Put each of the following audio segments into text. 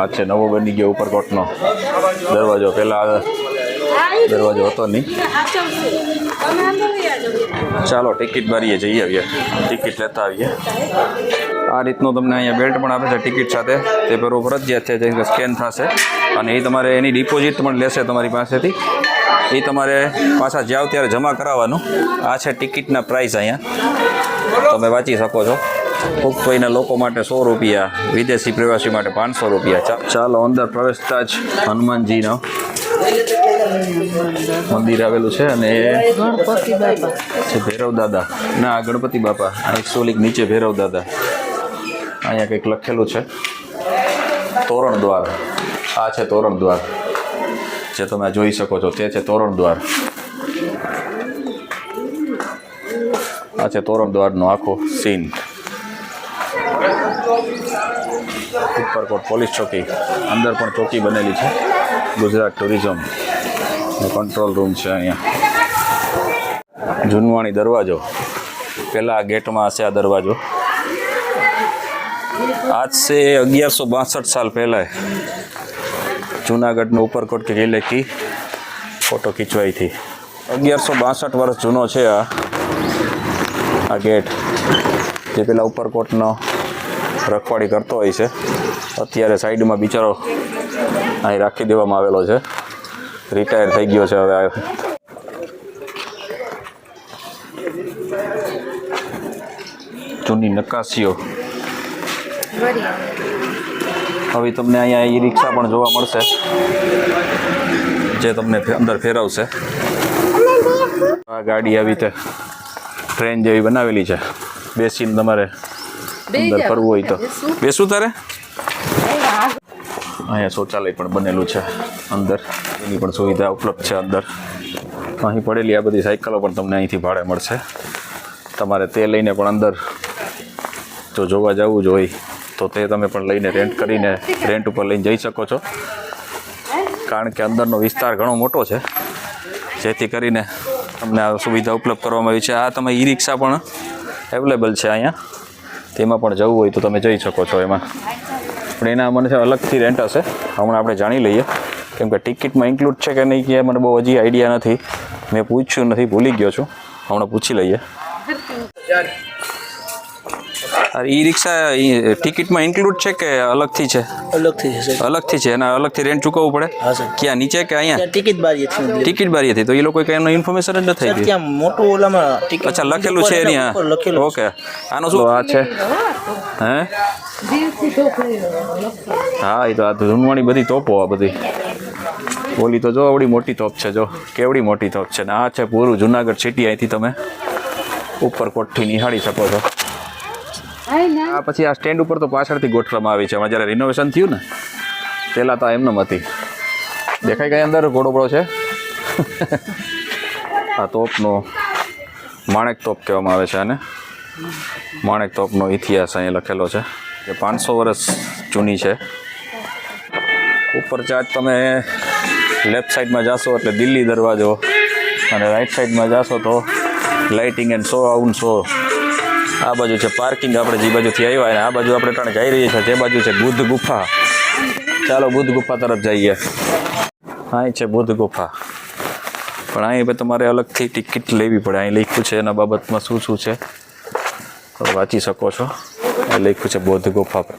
આ છે, નવો બની ગયો ઉપરકોટનો. દરવાજો પહેલાં દરવાજો હતો નહીં. ચાલો, ટિકિટ ભરીએ જઈ આવીએ. ટિકિટ લેતા આવીએ. આ રીતનું તમને અહીંયા બેલ્ટ પણ આપે છે, ટિકિટ સાથે. તે પહેલું ફરજિયાત છે, જેમ કે સ્કેન થશે. અને એ તમારે એની ડિપોઝિટ પણ લેશે તમારી પાસેથી. એ તમારે પાછા જાવ ત્યારે જમા કરાવવાનું. આ છે ટિકિટના પ્રાઇસ અહીંયા. તમે વાંચી શકો છો. વયના લોકો માટે સો રૂપિયા વિદેશી પ્રવાસી માટે પાંચસો રૂપિયા. ચાલો અંદર પ્રવેશતા જ હનુમાનજીનો મંદિર આવેલું છે અને છે ભૈરવ દાદા. ના ગણપતિ બાપા. આ એક સોલીક નીચે ભૈરવ દાદા. અહીંયા કંઈક લખેલું છે. તોરણ દ્વાર. આ છે તોરણ દ્વાર. જે તમે જોઈ શકો છો તે છે તોરણ દ્વાર. આ છે તોરણ દ્વારનો આખો સીન ઉપરકોટ પોલીસ ચોકી અંદર પણ ચોકી બનેલી છે. ગુજરાત ટુરિઝમ કંટ્રોલ રૂમ છે અહીંયા. જૂનવાણી દરવાજો. પહેલાં ગેટમાં હશે આ દરવાજો. આજ સે અગિયારસો બાસઠ સાલ પહેલાં જૂનાગઢનો ઉપરકોટ કે કિલ્લે કી ફોટો ખીચવાઈ હતી. અગિયારસો બાસઠ વર્ષ જૂનો છે આ. આ ગેટ જે પેલા ઉપરકોટનો રખવાડી કરતો હોય છે. અત્યારે સાઈડમાં બિચારો અહીં રાખી દેવામાં આવેલો છે. રિટાયર થઈ ગયો છે હવે જૂની નકાશીઓ. હવે તમને અહીંયા ઈ રિક્ષા પણ જોવા મળશે. જે તમને અંદર ફેરવશે. આ ગાડી આવી રીતે ટ્રેન જેવી બનાવેલી છે. બેસીને તમારે અંદર ફરવું હોય તો. બેસું તારે? અહીંયા શૌચાલય પણ બનેલું છે અંદર. એની પણ સુવિધા ઉપલબ્ધ છે અંદર. અહીં પડેલી આ બધી સાયકલો પણ તમને અહીંથી ભાડે મળશે. તમારે તે લઈને પણ અંદર જો જોવા જવું જ હોય તો તે તમે પણ લઈને રેન્ટ કરીને રેન્ટ ઉપર લઈને જઈ શકો છો. કારણ કે અંદરનો વિસ્તાર ઘણો મોટો છે. જેથી કરીને તમને આ સુવિધા ઉપલબ્ધ કરવામાં આવી છે. આ તમે ઈ રિક્ષા પણ અવેલેબલ છે અહીંયા. તેમાં પણ જવું હોય તો તમે જઈ શકો છો એમાં. પણ એના મને અલગથી રેન્ટ હશે. હમણાં આપણે જાણી લઈએ કેમ કે ટિકિટમાં ઇન્ક્લુડ છે કે નહીં કે મને બહુ હજી આઈડિયા નથી. મેં પૂછ્યું નથી ભૂલી ગયો છું. હમણાં પૂછી લઈએ. અરે ઈ રિક્ષા ટિકિટમાં ઇન્ક્લુડ છે કે અલગથી છે? અલગથી છે અલગથી છે એના અલગથી રેન્ટ ચૂકવવું પડે? ક્યાં નીચે કે અહીંયા? ટિકિટ બારી હતી ટિકિટ બારી હતી તો એ લોકો કઈ એનો ઇન્ફોર્મેશન જ નથી થઈ ત્યાં મોટું ઓલામાં અચ્છા લખેલું છે ઉપર એની લખેલું ઓકે. આનો શું? આ છે. હે? હા, એ તો આ ઝૂનવાણી બધી તોપો આ બધી. ઓલી તો જો આવડી મોટી તોપ છે, જો. કેવડી મોટી તોપ છે ને આ છે પૂરું જુનાગઢ સિટી અહીંથી તમે ઉપર ઉપરકોટથી નિહાળી શકો છો. આ પછી આ સ્ટેન્ડ ઉપર તો પાછળથી ગોઠવવામાં આવી છે. એમાં જ્યારે રિનોવેશન થયું ને, પહેલાં તો એમને હતી. દેખાય કઈ અંદર? ઘોડો બળો છે? આ તોપનો માણેક તોપ કહેવામાં આવે છે આને. માણેક તોપનો ઇતિહાસ અહીં લખેલો છે. જે પાંચસો વર્ષ જૂની છે. ઉપર ચાર્જ તમે લેફ્ટ સાઈડમાં જાશો એટલે દિલ્હી દરવાજો અને રાઈટ સાઈડમાં જાશો તો લાઇટિંગ એન્ડ સો આઉન સો આ બાજુ છે પાર્કિંગ આપણે જે બાજુથી આવ્યા અને આ બાજુ આપણે ત્રણ જઈ રહીએ છીએ. તે બાજુ છે બુદ્ધ ગુફા. ચાલો બુદ્ધ ગુફા તરફ જઈએ. અહીં છે બુદ્ધ ગુફા. પણ અહીં તમારે અલગથી ટિકિટ લેવી પડે. અહીં લખ્યું છે એના બાબતમાં શું શું છે. વાંચી શકો છો. એ લખ્યું છે બૌદ્ધ ગુફા પર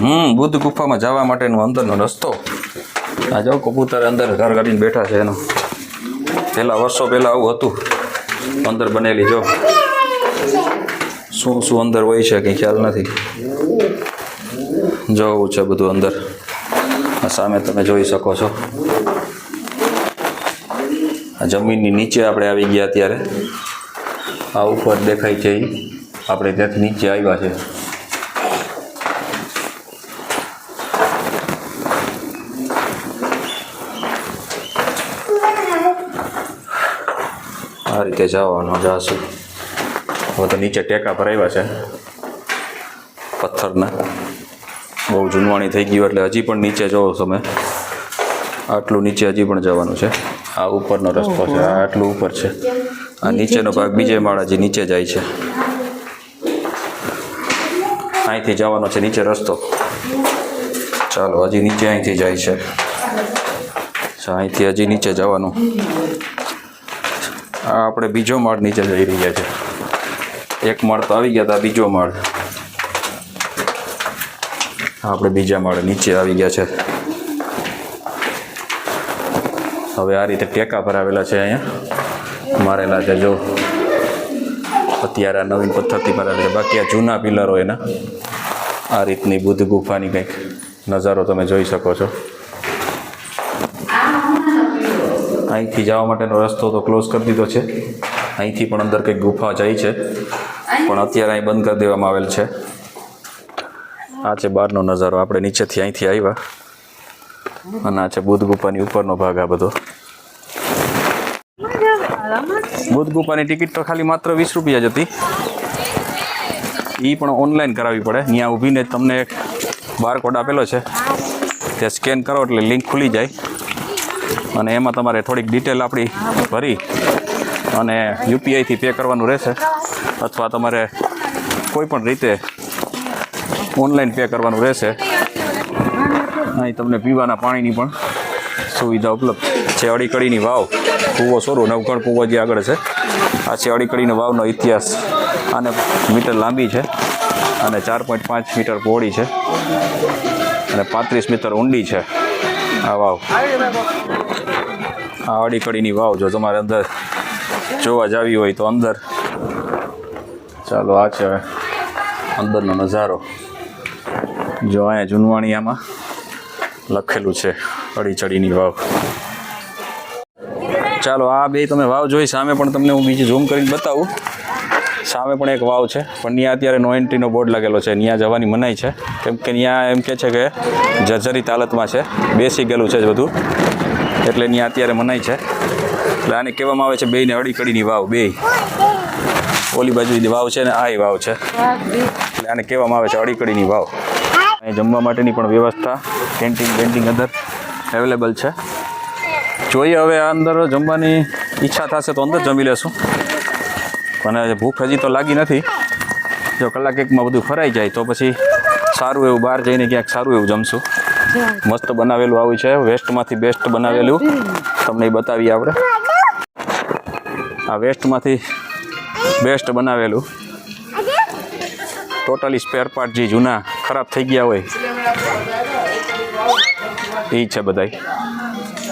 હમ, બુદ્ધ ગુફામાં જવા માટેનો અંદરનો રસ્તો. આ જાઓ કબૂતર અંદર ઘર કરીને બેઠા છે એનો. પહેલાં વર્ષો પહેલાં આવું હતું. અંદર બનેલી જો. શું શું અંદર હોય છે કંઈ ખ્યાલ નથી. જવું છે બધું અંદર. સામે તમે જોઈ શકો છો. આ જમીનની નીચે આપણે આવી ગયા અત્યારે આ ઉપર દેખાય છે આપણે ત્યાંથી નીચે આવ્યા છે. આ રીતે જવાનો જાશું હવે તો નીચે ટેકા પર આવ્યા છે. પથ્થરના. બહુ જૂનવાણી થઈ ગયું એટલે હજી પણ નીચે જોવો તમે. આટલું નીચે હજી પણ જવાનું છે. આ ઉપરનો રસ્તો છે. આટલું ઉપર છે. આ નીચેનો ભાગ, બીજે માળા જે નીચે જાય છે. અહીંથી જવાનો છે નીચે રસ્તો. ચાલો, હજી નીચે અહીંથી જાય છે. અહીંથી હજી નીચે જવાનું. આ આપણે બીજો માળ નીચે જઈ રહ્યા છે. એક માળ તો આવી ગયા હતા બીજો માળ. આપણે બીજા માળે નીચે આવી ગયા છે. હવે આ રીતે ટેકા ભરાવેલા છે અહીંયા. મારેલા છે જો. અત્યારે આ નવીન પથ્થરથી મારેલા છે બાકી આ જૂના પિલરો એના, આ રીતની બુદ્ધ ગુફાની કંઈક નજારો તમે જોઈ શકો છો. અહીંથી જવા માટેનો રસ્તો તો ક્લોઝ કરી દીધો છે. અહીંથી પણ અંદર કંઈક ગુફા જાય છે. પણ અત્યારે અહીં બંધ કરી દેવામાં આવેલ છે. આ છે બહારનો નજારો. આપણે નીચેથી અહીંથી આવ્યા. અને આ છે બુદ્ધ ગુફાની ઉપરનો ભાગ આ બધો. બુદ્ધ ગુફાની ટિકિટ તો ખાલી માત્ર વીસ રૂપિયા જ હતી. એ પણ ઓનલાઈન કરાવવી પડે. ત્યાં ઊભીને તમને એક બારકોડ આપેલો છે. તે સ્કેન કરો એટલે લિંક ખુલી જાય. અને એમાં તમારે થોડીક ડિટેલ આપણી ભરી અને યુપીઆઈથી પે કરવાનું રહેશે. અથવા તમારે કોઈ પણ રીતે ઓનલાઈન પે કરવાનું રહેશે. અહીં તમને પીવાના પાણીની પણ સુવિધા ઉપલબ્ધ છે અડીકડીની વાવ. કૂવો સોરું નવગણ કૂવો જે આગળ છે. આ છે અડીકડીનો વાવનો ઇતિહાસ આને મીટર લાંબી છે અને ચાર પોઈન્ટ પાંચ મીટર પહોળી છે અને પાંત્રીસ મીટર ઊંડી છે આ વાવ. આ અડીકડીની વાવ જો તમારે અંદર જોવા જાવી હોય તો અંદર. ચાલો, આ છે અંદરનો નજારો. જો અહીંયા જુનવાણીયામાં લખેલું છે અડીચડીની વાવ. ચાલો આ બે તમે વાવ જોઈ, સામે પણ તમને હું બીજી ઝૂમ કરીને બતાવું. સામે પણ એક વાવ છે, પણ ત્યાં અત્યારે નો એન્ટ્રીનો બોર્ડ લાગેલો છે. ત્યાં જવાની મનાઈ છે. કેમ કે ત્યાં એમ કે છે કે જર્જરિત હાલતમાં છે, બેસી ગયેલું છે જ બધું. એટલે ત્યાં અત્યારે મનાઈ છે. એટલે આને કહેવામાં આવે છે બેયને અડીકડીની વાવ બે ઓલી બાજુ વાવ છે ને આ વાવ છે. એટલે આને કહેવામાં આવે છે અડીકડીની વાવ. અહીં જમવા માટેની પણ વ્યવસ્થા કેન્ટીન બેન્ટીન અંદર અવેલેબલ છે. જોઈએ હવે અંદર જમવાની ઈચ્છા થશે તો અંદર જમી લેશું. અને ભૂખ હજી તો લાગી નથી. જો કલાક એકમાં બધું ફરાઈ જાય તો પછી સારું એવું બહાર જઈને ક્યાંક સારું એવું જમશું. મસ્ત બનાવેલું આવ્યું છે, વેસ્ટમાંથી બેસ્ટ બનાવેલું. તમને બતાવીએ આપણે. આ વેસ્ટમાંથી બેસ્ટ બનાવેલું. ટોટલી સ્પેર પાર્ટ જે જૂના ખરાબ થઈ ગયા હોય, એ છે બધાય.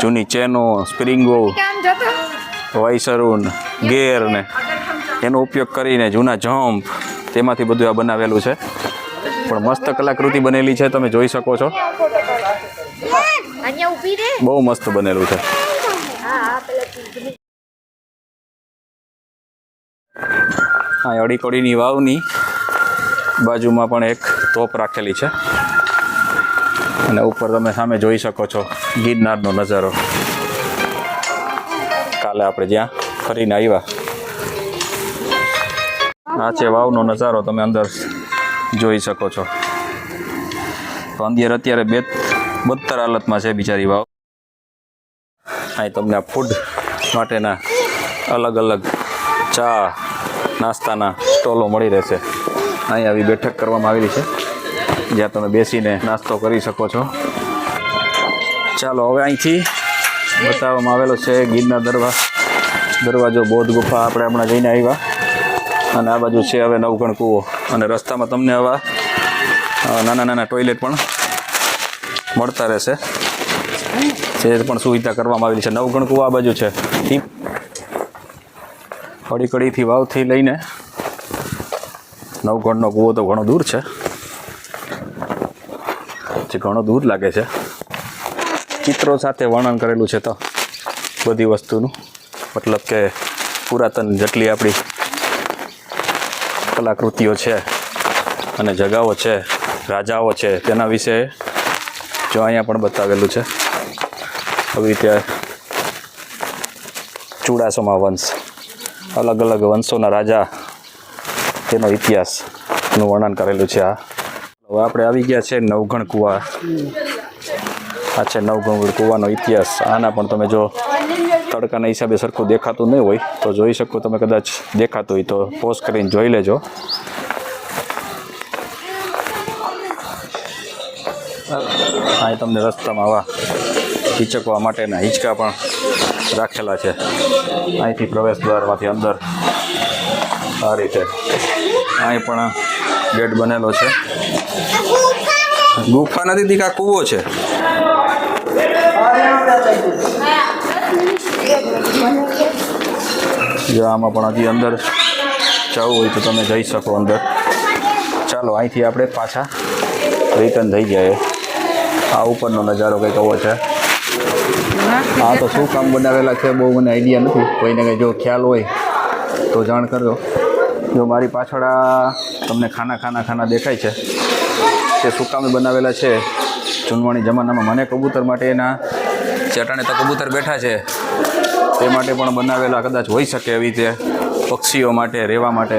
જૂની ચેનો સ્પ્રિંગો વાઇસરૂન ગેર ને એનો ઉપયોગ કરીને જૂના જમ્પ તેમાંથી બધું આ બનાવેલું છે. પણ મસ્ત કલાકૃતિ બનેલી છે તમે જોઈ શકો છો. બહુ મસ્ત બનેલું છે. આ અડીકડીની વાવની બાજુમાં પણ એક તોપ રાખેલી છે. અને ઉપર તમે સામે જોઈ શકો છો ગિરનારનો નજારો. કાલે આપણે જ્યાં ફરીને આવ્યા. આ છે વાવનો નજારો તમે અંદર જોઈ શકો છો. તો અંદર અત્યારે બે બદતર હાલતમાં છે બિચારી વાવ. અહીં તમને આ ફૂડ માટેના અલગ અલગ ચા, નાસ્તાના સ્ટોલો મળી રહેશે. અહીં આવી બેઠક કરવામાં આવેલી છે. જ્યાં તમે બેસીને નાસ્તો કરી શકો છો. ચાલો, હવે અહીંથી બતાવવામાં આવેલો છે ગીરના દરવા. દરવાજો બૌદ્ધ ગુફા આપણે હમણાં જઈને આવ્યા. અને આ બાજુ છે હવે નવગણ કૂવો. અને રસ્તામાં તમને આવા નાના નાના ટોયલેટ પણ મળતા રહેશે. જે પણ સુવિધા કરવામાં આવેલી છે. નવગણ કૂવા આ બાજુ છે. કડી કડીથી વાવથી લઈને નવગણનો કૂવો તો ઘણો દૂર છે. જે ઘણો દૂર લાગે છે. ચિત્રો સાથે વર્ણન કરેલું છે તો બધી વસ્તુનું. મતલબ કે પુરાતન જેટલી આપણી કલાકૃતિઓ છે અને જગાઓ છે, રાજાઓ છે, તેના વિશે જો અહીંયા પણ બતાવેલું છે. આવી રીતે ચુડાસમા વંશ, અલગ અલગ વંશોના રાજા, તેનો ઇતિહાસનું વર્ણન કરેલું છે આ. હવે આપણે આવી ગયા છે નવગણ કુવા. આ છે નવગણ કુવાનો ઇતિહાસ. આના પણ તમે જો તડકાના હિસાબે સરખું દેખાતું નહીં હોય, તો જોઈ શકો તમે કદાચ દેખાતું હોય તો પોઝ કરીને જોઈ લેજો. અહીં તમને રસ્તામાં આવા હિચકવા માટેના હિંચકા પણ રાખેલા છે. અહીંથી પ્રવેશ દ્વારમાંથી અંદર આ રીતે. અહીં પણ ગેટ બનેલો છે. ગુફા નથી દીકા, કૂવો છે. જો આમાં પણ હજી અંદર જવું હોય તો તમે જઈ શકો અંદર. ચાલો, અહીંથી આપણે પાછા રિટર્ન થઈ જાય આ ઉપરનો નજારો કંઈક આવો છે. આ તો શું કામ બનાવેલા છે, બહુ મને આઈડિયા નથી. કોઈને કંઈ જો ખ્યાલ હોય તો જાણ કરજો. જો મારી પાછળ આ તમને ખાના ખાના ખાના દેખાય છે. તે સુકામે બનાવેલા છે. ચૂનવાણી જમાનામાં મને કબૂતર માટે એના ચટાણે તો કબૂતર બેઠા છે. તે માટે પણ બનાવેલા કદાચ હોઈ શકે એવી રીતે પક્ષીઓ માટે રહેવા માટે.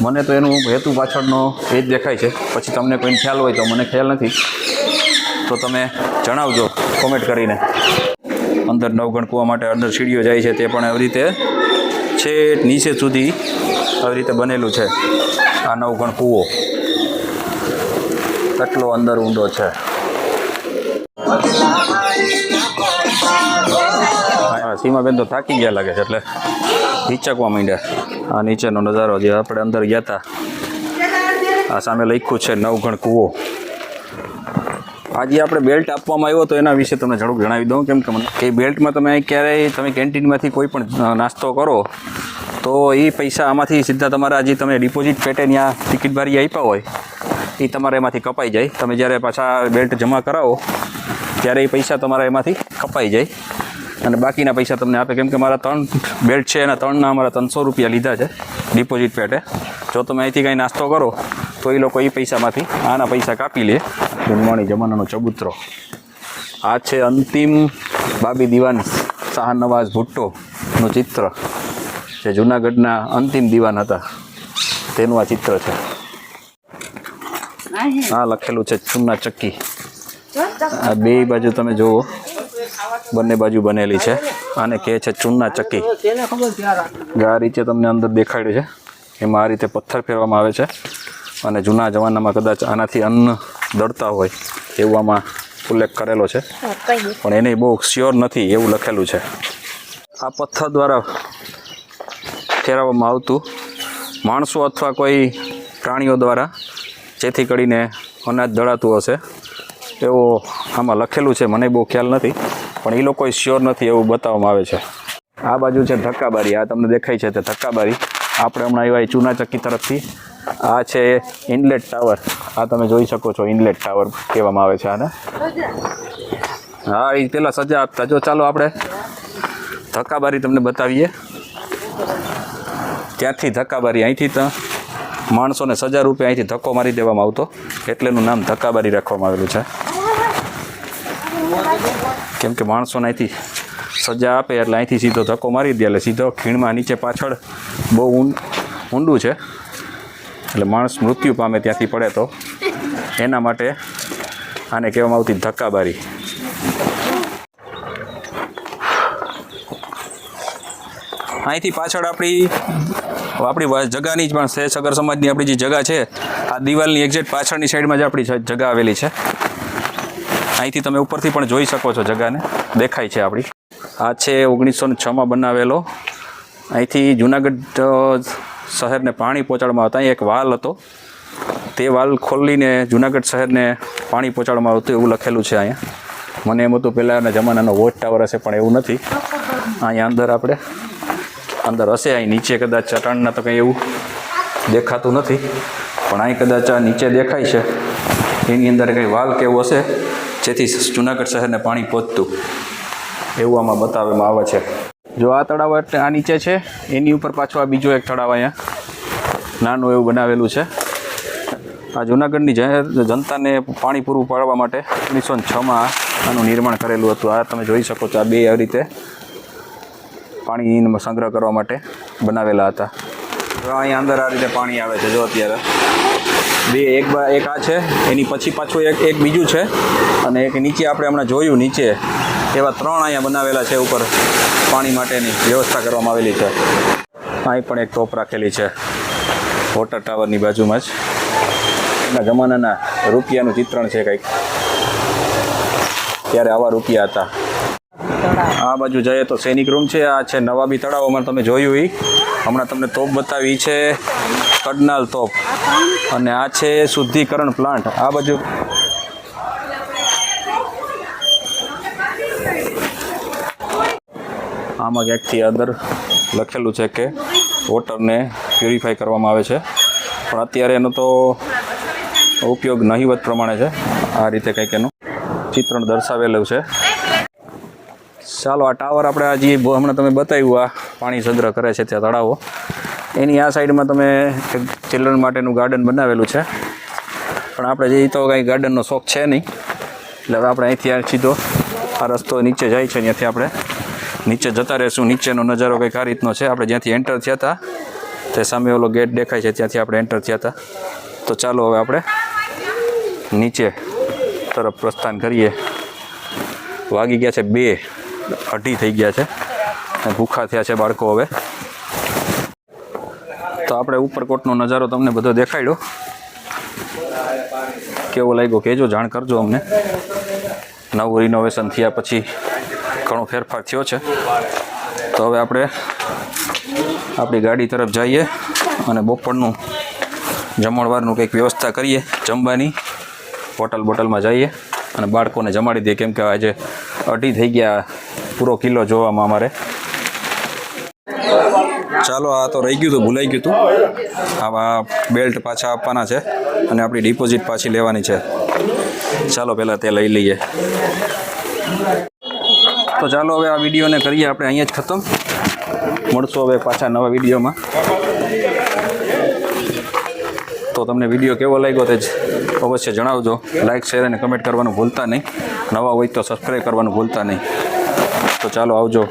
મને તો એનું હેતુ પાછળનો એ જ દેખાય છે. પછી તમને કોઈને ખ્યાલ હોય તો મને ખ્યાલ નથી. તો તમે જણાવજો કોમેન્ટ કરીને. અંદર નવગણ કૂવા માટે અંદર સીડીઓ જાય છે તે પણ એવી રીતે છેક નીચે સુધી આવી રીતે બનેલું છે. આ નવગણ કૂવો. કેટલો અંદર ઊંડો છે. સીમાબેન તો થાકી ગયા લાગે છે એટલે હિચકવા માંડ્યા. આ નીચેનો નજારો જે આપણે અંદર ગયા હતા આ સામે લખ્યું છે નવગણ કૂવો. આજે આપણે બેલ્ટ આપવામાં આવ્યો તો એના વિશે તમને ઝડપ જણાવી દઉં. કેમ કે મને એ બેલ્ટમાં તમે ક્યારેય તમે કેન્ટીનમાંથી કોઈ પણ નાસ્તો કરો તો એ પૈસા આમાંથી સીધા તમારા જે તમે ડિપોઝિટ પેટે ત્યાં ટિકિટ બારી આપ્યા હોય, એ તમારે એમાંથી કપાઈ જાય. તમે જ્યારે પાછા બેલ્ટ જમા કરાવો, ત્યારે એ પૈસા તમારા એમાંથી કપાઈ જાય. અને બાકીના પૈસા તમને આપે. કેમ કે મારા ત્રણ બેલ્ટ છે એના ત્રણના અમારા ત્રણસો રૂપિયા લીધા છે ડિપોઝિટ પેટે. જો તમે અહીંથી કંઈ નાસ્તો કરો, તો એ લોકો એ પૈસામાંથી આના પૈસા કાપી લે. જૂનવાણી જમાનાનો ચબૂતરો. આ છે અંતિમ બાબી દિવાન શાહનવાઝ ભુટ્ટોનું ચિત્ર. જે જૂનાગઢના અંતિમ દિવાન હતા. તેનું આ ચિત્ર છે. આ લખેલું છે ચૂના ચક્કી. આ બે બાજુ તમે જુઓ. બંને બાજુ બનેલી છે. આને કહે છે ચૂના ચક્કી. આ રીતે તમને અંદર દેખાડ્યું છે. એમાં આ રીતે પથ્થર ફેરવામાં આવે છે. અને જૂના જમાનામાં કદાચ આનાથી અન્ન દળતા હોય એવું આમાં ઉલ્લેખ કરેલો છે. પણ એને બહુ શ્યોર નથી એવું લખેલું છે. આ પથ્થર દ્વારા ફેરવવામાં આવતું. માણસો અથવા કોઈ પ્રાણીઓ દ્વારા જેથી કરીને અનાજ દળાતું હશે. એવો આમાં લખેલું છે, મને બહુ ખ્યાલ નથી, પણ એ લોકો શ્યોર નથી એવું બતાવવામાં આવે છે. આ બાજુ છે ધક્કાબારી, આ તમને દેખાય છે તે ધક્કાબારી. આપણે હમણાં એવા ચૂનાચક્કી ચૂના ચક્કી તરફથી. આ છે ઇનલેટ ટાવર. આ તમે જોઈ શકો છો, ઇનલેટ ટાવર કહેવામાં આવે છે આને. હા એ પેલા સજા આપતા. જો ચાલો આપણે ધક્કાબારી તમને બતાવીએ. ત્યાંથી ધક્કાબારી અહીંથી તો માણસોને સજા રૂપે અહીંથી ધક્કો મારી દેવામાં આવતો. એટલેનું નામ ધક્કાબારી રાખવામાં આવેલું છે. કેમ કે માણસોને અહીંથી સજા આપે એટલે અહીંથી સીધો ધક્કો મારી દે એટલે સીધો ખીણમાં નીચે પાછળ બહુ ઊંડું છે. એટલે માણસ મૃત્યુ પામે ત્યાંથી પડે તો એના માટે આને કહેવામાં આવતી ધક્કાબારી. અહીંથી પાછળ આપણી આપણી જગાની જ પણ છે સગર સમાજની આપણી જે જગા છે, આ દિવાલની એક્ઝેક્ટ પાછળની સાઈડમાં જ આપણી જગા આવેલી છે. અહીંથી તમે ઉપરથી પણ જોઈ શકો છો જગાને. દેખાય છે આપણી. આ છે ઓગણીસો ને છમાં બનાવેલો. અહીંથી જુનાગઢ શહેરને પાણી પહોંચાડવામાં આવતા. અહીં એક વાલ હતો. તે વાલ ખોલીને જુનાગઢ શહેરને પાણી પહોંચાડવામાં આવતું એવું લખેલું છે અહીંયા. મને એમ હતું પહેલાંના જમાનાનો વોચ ટાવર હશે, પણ એવું નથી. અહીંયા અંદર આપણે અંદર હશે, અહીં નીચે કદાચ ચટાણના તો કંઈ એવું દેખાતું નથી, પણ અહીં કદાચ આ નીચે દેખાય છે. એની અંદર કંઈ વાલ કેવું હશે? જેથી જુનાગઢ શહેરને પાણી પહોંચતું. એવું આમાં બતાવવામાં આવે છે. જો આ તળાવ આ નીચે છે, એની ઉપર પાછો આ બીજો એક તળાવ અહીંયા. નાનું એવું બનાવેલું છે. આ જુનાગઢની જનતાને પાણી પૂરું પાડવા માટે ઓગણીસો છમાં આનું નિર્માણ કરેલું હતું. આ તમે જોઈ શકો છો, આ બે આવી રીતે પાણીનો સંગ્રહ કરવા માટે બનાવેલા હતા. અહીંયા અંદર આ રીતે પાણી આવે છે, જો અત્યારે. બે, એક એક આ છે, એની પછી પાછું એક એક બીજું છે. અને એક નીચે આપણે હમણાં જોયું, નીચે. એવા ત્રણ અહીંયા બનાવેલા છે ઉપર પાણી માટેની વ્યવસ્થા કરવામાં આવેલી છે. અહીં પણ એક ટોપ રાખેલી છે, વોટર ટાવરની બાજુમાં જ. એના જમાનાના રૂપિયાનું ચિત્રણ છે કંઈક. ત્યારે આવા રૂપિયા હતા. આ બાજુ જઈએ તો સૈનિક રૂમ છે, આ છે નવાબી તળાવમાં તમે જોયું એ હમણાં તમને તોપ બતાવી છે, કડનાલ તોપ. અને આ છે શુદ્ધિકરણ પ્લાન્ટ, આ બાજુ. આમાં ક્યાંકથી અંદર લખેલું છે કે વોટરને પ્યુરિફાય કરવામાં આવે છે. પણ અત્યારે એનો તો ઉપયોગ નહીવત પ્રમાણે છે. આ રીતે કંઈક એનું ચિત્રણ દર્શાવેલું છે. ચાલો, આ ટાવર આપણે આ જે હમણાં તમે બતાવ્યું, આ પાણી સંગ્રહ કરે છે ત્યાં તળાવો. એની આ સાઈડમાં તમે ચિલ્ડ્રન માટેનું ગાર્ડન બનાવેલું છે. પણ આપણે જે તો કાંઈ ગાર્ડનનો શોખ છે નહીં. એટલે આપણે અહીંથી આ સીધો આ રસ્તો નીચે જાય છે ત્યાંથી આપણે નીચે જતા રહેશું. નીચેનો નજારો કંઈક આ રીતનો છે. આપણે જ્યાંથી એન્ટર થયા હતા, તે સામે ઓલો ગેટ દેખાય છે, ત્યાંથી આપણે એન્ટર થયા હતા. તો ચાલો હવે આપણે નીચે તરફ પ્રસ્થાન કરીએ. વાગી ગયા છે બે. અઢી થઈ ગયા છે. ભૂખા થયા છે બાળકો હવે. તો આપણે ઉપરકોટનો નજારો તમને બધો દેખાડ્યો. કેવો લાગ્યો કહેજો, જાણ કરજો અમને. નવું રિનોવેશન થયા પછી ઘણો ફેરફાર થયો છે. તો હવે આપણે આપણી ગાડી તરફ જઈએ અને બપોરનું જમણવારનું કંઈક વ્યવસ્થા કરીએ. જમવાની હોટલ બોટલમાં જઈએ અને બાળકોને જમાડી દઈએ. કેમ કે આજે અઢી થઈ ગયા પૂરો કિલ્લો જોવામાં અમારે. ચાલો, આ તો રહી ગયું હતું ભૂલાઈ ગયું હતું આવા બેલ્ટ પાછા આપવાના છે અને આપણી ડિપોઝિટ પાછી લેવાની છે. ચાલો, પહેલાં તે લઈ લઈએ. તો ચાલો, હવે આ વિડીયોને કરીએ આપણે અહીંયા જ ખતમ. મળશું હવે પાછા નવા વિડીયોમાં. તો તમને વીડિયો કેવો લાગ્યો તે જ અવશ્ય જણાવજો. લાઇક શેર અને કમેન્ટ કરવાનું ભૂલતા નહીં. નવા હોય તો સબસ્ક્રાઈબ કરવાનું ભૂલતા નહીં. તો ચાલો આવજો.